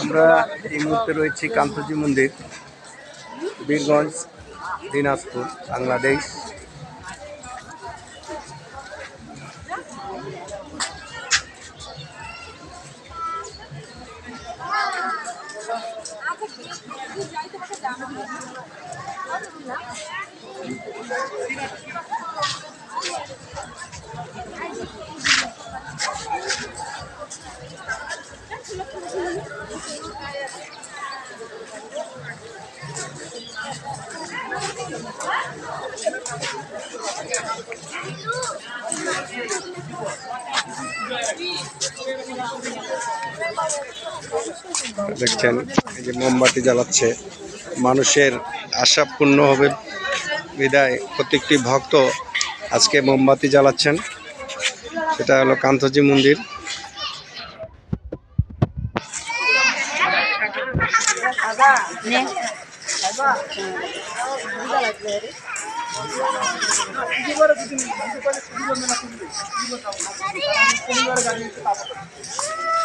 আমরা এই মুহূর্তে রয়েছি কান্তজি মন্দির বীরগঞ্জ দিনাজপুর বাংলাদেশ। দেখছেন, এই যে মোমবাতি জ্বালাচ্ছে। মানুষের আশা পূর্ণ হবে বিদায়। প্রত্যেকটি ভক্ত আজকে মোমবাতি জ্বালাচ্ছেন। সেটা হলো কান্তজি মন্দির। পরিবারের গাড়ি হ্যাঁ।